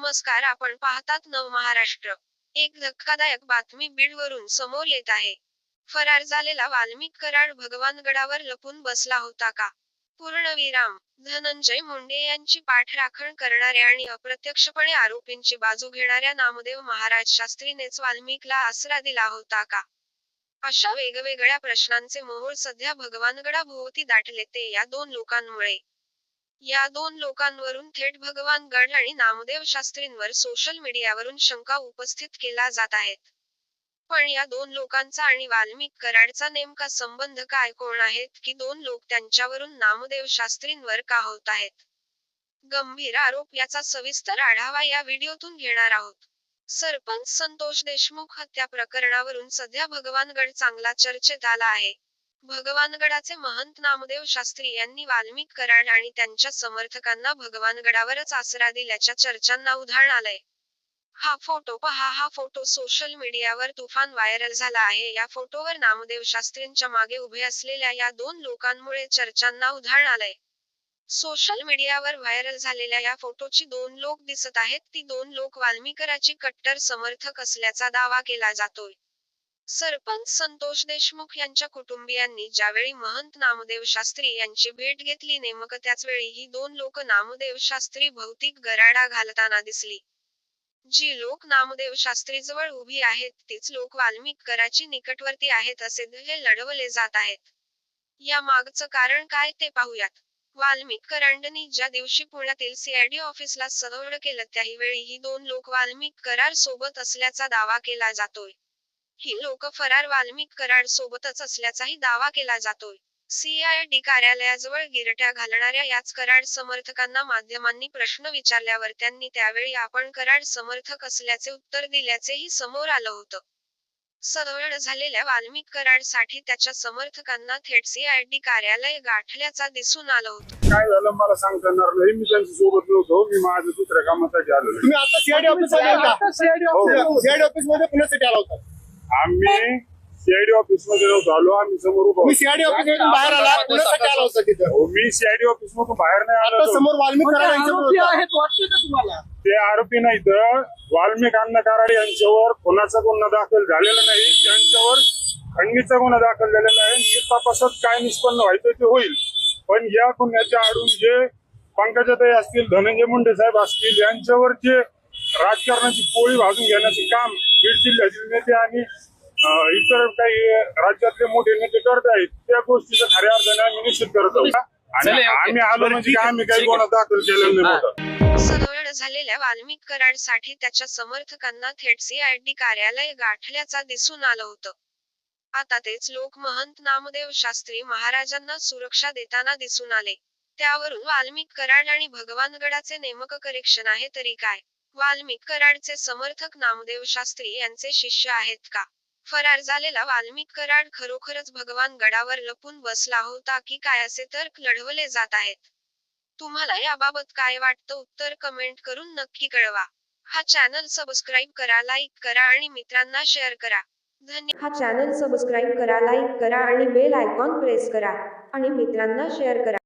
नमस्कार आपण पाहतात नव महाराष्ट्र. एक धक्कादायक बातमी बीडवरून समोर येत आहे. फरार झालेला वाल्मिक कराड भगवानगडावर लपून बसला होता का? पूर्णविराम धनंजय मुंडे यांची पाठराखण करणाऱ्या आणि अप्रत्यक्षपणे आरोपींची बाजू घेणाऱ्या नामदेव महाराज शास्त्रीनेच वाल्मिकला आसरा दिला होता का? अशा वेगवेगळ्या प्रश्नांचे मोहोळ सध्या भगवानगडाभोवती दाटले ते या दोन लोकांमुळे. या दोन लोकांवरून थेट भगवान गड आणि नामदेव शास्त्रींवर सोशल मीडियावरून शंका उपस्थित केला जात आहेत. पण या दोन लोकांचा आणि वाल्मिक कराडचा नेमका संबंध काय कोण आहेत? की दोन लोक त्यांच्यावरून नामदेव शास्त्रींवर का होत आहेत? गंभीर आरोप याचा सविस्तर आढावा या व्हिडिओतून घेणार आहोत. सरपंच संतोष देशमुख हत्या प्रकरणावरून सध्या भगवानगड चांगला चर्चेत आला आहे. भगवानगडाचे महंत नामदेव शास्त्री यांनी वाल्मिक कराड आणि त्यांच्या समर्थकांना भगवानगडावरच आसरा दिल्याच्या चर्चांना उधाण आलंय. हा फोटो पहा हा फोटो सोशल मीडियावर तुफान व्हायरल झाला आहे. या फोटोवर नामदेव शास्त्रींच्या मागे उभे असलेल्या या दोन लोकांमुळे चर्चांना उधाण आलंय. सोशल मीडियावर व्हायरल झालेल्या या फोटोची दोन लोक दिसत आहेत. ती दोन लोक वाल्मिकराची कट्टर समर्थक असल्याचा दावा केला जातोय. सरपंच संतोष देशमुख यांच्या कुटुंबियांनी ज्यावेळी महंत नामदेव शास्त्री यांची भेट घेतली नेमकं त्याचवेळी ही दोन लोक नामदेव शास्त्री भौतिक गराडा घालताना दिसली. जी लोक नामदेव शास्त्री जवळ उभी आहेत तीच लोक वाल्मिक कराची निकटवर्ती आहेत असे हे लढवले जात आहेत. या मागचं कारण काय ते पाहूयात. वाल्मिक करांडनी ज्या दिवशी पुण्यातील सीआयडी ऑफिसला सदवड केलं त्याही वेळी ही दोन लोक वाल्मिक करार सोबत असल्याचा दावा केला जातोय. ही लोक फरार वाल्मिक कराड सोबतच असल्याचाही दावा केला जातोय. सीआयडी कार्यालयाजवळ गिरट्या घालणाऱ्या याच कराड समर्थकांना माध्यमांनी प्रश्न विचारल्यावर त्यांनी त्यावेळी आपण कराड समर्थक असल्याचे उत्तर दिल्याचेही समोर आलं होतं. सदवड झालेल्या वाल्मिक कराडसाठी त्याच्या समर्थकांना थेट सीआयडी कार्यालय गाठल्याचा दिसून आलं होतं. काय झालं मला सांगता येणार नाही. मी त्यांच्यासोबत नव्हतो. मी माझ्या दुसऱ्या कामासाठी आलेलो तुम्ही आता सीआयडी ऑफिसमध्ये होता सीआयडी ऑफिसमध्ये पुण्यासाठी आला होता. आम्ही सीआयडी ऑफिसमध्ये आलो आम्ही समोर उभा तुम्ही होतो. सीआयडी ऑफिस मधून बाहेर आला पुण्यासाठी आला होता तिथं? हो, मी सीआयडी ऑफिस मधून बाहेर नाही आता आलो समोर वाल्मिक कराड यांच्या आरोपी होता. आहेत वाटते का तुम्हाला? ते आरोपी नाही तर वाल्मिक अण्णा कराड यांच्यावर खुनाचा गुन्हा दाखल झालेला नाही त्यांच्यावर खंडणीचा गुन्हा दाखल झालेला आहे. ते तपासात काय निष्पन्न व्हायचं ते होईल. पण या गुन्ह्याच्या आडून जे पंकजाताई असतील धनंजय मुंडे साहेब असतील यांच्यावर जे राजकारणाची पोळी भाजून घेण्याचे काम बीड जिल्ह्यातील नेते आणि इतर काही राज्यातले मोठे नेते करत आहेत त्या गोष्टीचा खऱ्या अर्थाने आम्ही निश्चित करत आहोत. आणि. आम्ही आलो म्हणजे आम्ही काही. गुन्हा दाखल केलेला झालेल्या वाल्मिक कराडसाठी त्याच्या समर्थकांना थेट सीआयडी कार्यालय गाठल्याचा दिसून आलं होतं. आता तेच लोक महंत नामदेव शास्त्री महाराजांना सुरक्षा देताना दिसून आले. त्यावरून वाल्मिक कराड आणि भगवानगडाचे नेमकं करेक्शन आहे तरी काय? वाल्मिक कराडचे समर्थक नामदेव शास्त्री यांचे शिष्य आहेत का? फरार झालेला वाल्मिक कराड खरोखरच भगवान गडावर लपून बसला होता की काय असे तर्क लढवले जात आहेत? तुम्हाला याबाबत काय वाटतं? उत्तर कमेंट करून नक्की कळवा. हा चॅनल सबस्क्राईब करा लाईक करा आणि मित्रांना शेअर करा. धन्यवाद हा चॅनल सबस्क्राईब करा लाईक करा आणि बेल आयकॉन प्रेस करा आणि मित्रांना शेअर करा.